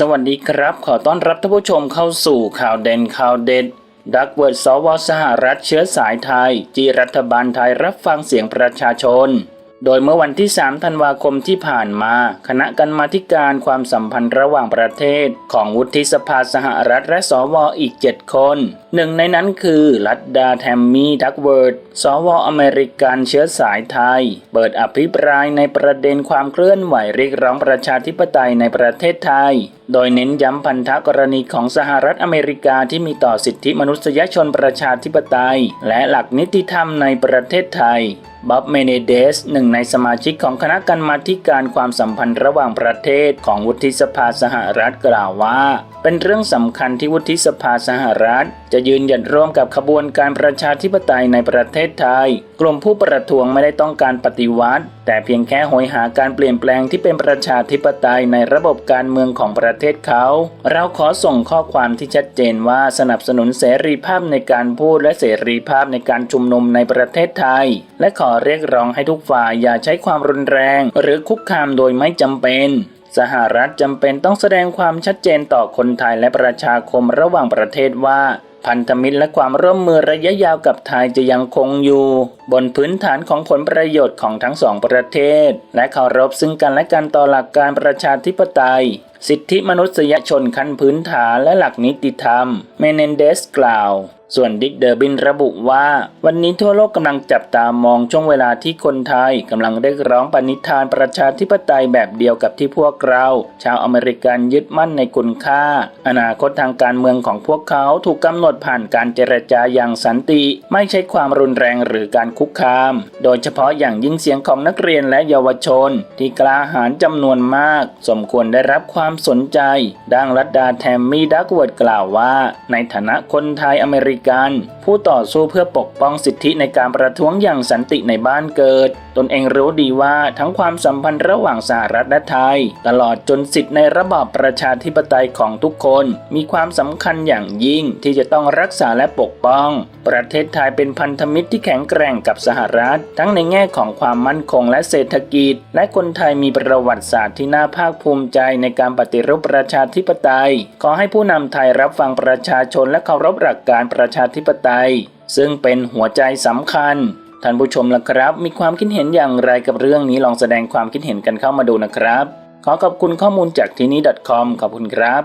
สวัสดีครับ ขอต้อนรับท่านผู้ชมเข้าสู่ข่าวเด่นข่าวเด็ด ดักเวิร์ดสวสหรัฐเชื้อสายไทย จีรัฐบาลไทยรับฟังเสียงประชาชน โดยเมื่อวันที่ 3 ธันวาคมที่ผ่านมา คณะกรรมาธิการความสัมพันธ์ระหว่างประเทศ ของวุฒิสภาสหรัฐและสวอีก 7 คน หนึ่งในนั้นคือรัตดาแทมมี่ดักเวิร์ดสวอเมริกันเชื้อสายไทย เปิดอภิปรายในประเด็นความเคลื่อนไหวเรียกร้องประชาธิปไตยในประเทศไทย โดยเน้นย้ำพันธกรณีของสหรัฐอเมริกาที่มีต่อสิทธิมนุษยชนประชาธิปไตย และหลักนิติธรรมในประเทศไทยบ๊อบเมเนเดสหนึ่งในสมาชิกของคณะกรรมาการความสัมพันธ์ระหว่างประเทศของวุฒิสภาสหรัฐกล่าวว่า เป็นเรื่องสำคัญที่วุฒิสภาสหรัฐ จะยืนหยัดร่วมกับขบวนการประชาธิปไตยในประเทศไทย กลุ่มผู้ประท้วงไม่ได้ต้องการปฏิวัติ แต่เพียงแค่โหยหาการเปลี่ยนแปลงที่เป็นประชาธิปไตยในระบบการเมืองของประเทศเขา เราขอส่งข้อความที่ชัดเจนว่าสนับสนุนเสรีภาพในการพูดและเสรีภาพในการชุมนุมในประเทศไทย และขอเรียกร้องให้ทุกฝ่ายอย่าใช้ความรุนแรง หรือคุกคามโดยไม่จำเป็นสหรัฐจำเป็นต้องแสดงความชัดเจนต่อคนไทยและประชาคมระหว่างประเทศว่า พันธมิตรและความร่วมมือระยะยาวกับไทยจะยังคงอยู่ บนพื้นฐานของผลประโยชน์ของทั้งสองประเทศ และเคารพซึ่งกันและกันต่อหลักการประชาธิปไตย สิทธิมนุษยชนขั้นพื้นฐานและหลักนิติธรรม เมเนนเดสกล่าว ส่วนดิกเดอร์บินระบุว่า วันนี้ทั่วโลกกำลังจับตามองช่วงเวลาที่คนไทยกำลังเรียกร้องปณิธานประชาธิปไตยแบบเดียวกับที่พวกเรา ชาวอเมริกันยึดมั่นในคุณค่า อนาคตทางการเมืองของพวกเขาถูกกำหนดผ่านการเจรจาอย่างสันติ ไม่ใช่ความรุนแรงหรือการคุกคาม โดยเฉพาะอย่างยิ่งเสียงของนักเรียนและเยาวชน ที่กล้าหาญจำนวนมาก สมควรได้รับความสนใจ ดังรัตดาแทมมี่ดักเวิร์ดกล่าวว่า ในฐานะคนไทยอเมริกัน ผู้ต่อสู้เพื่อปกป้องสิทธิในการประท้วงอย่างสันติในบ้านเกิด ตนเองรู้ดีว่าทั้งความสัมพันธ์ระหว่างสหรัฐและไทย ตลอดจนสิทธิในระบอบประชาธิปไตยของทุกคน มีความสำคัญอย่างยิ่งที่จะต้องรักษาและปกป้อง ประเทศไทยเป็นพันธมิตรที่แข็งแกร่งกับสหรัฐ ทั้งในแง่ของความมั่นคงและเศรษฐกิจ และคนไทยมีประวัติศาสตร์ที่น่าภาคภูมิใจในการปฏิรูปประชาธิปไตย ขอให้ผู้นำไทยรับฟังประชาชนและเคารพหลักการประประชาธิปไตย ซึ่งเป็นหัวใจสำคัญ ท่านผู้ชมล่ะครับ มีความคิดเห็นอย่างไรกับเรื่องนี้ลองแสดงความคิดเห็นกันเข้ามาดูนะครับ ขอขอบคุณข้อมูลจากที่นี้ .com ขอบคุณครับ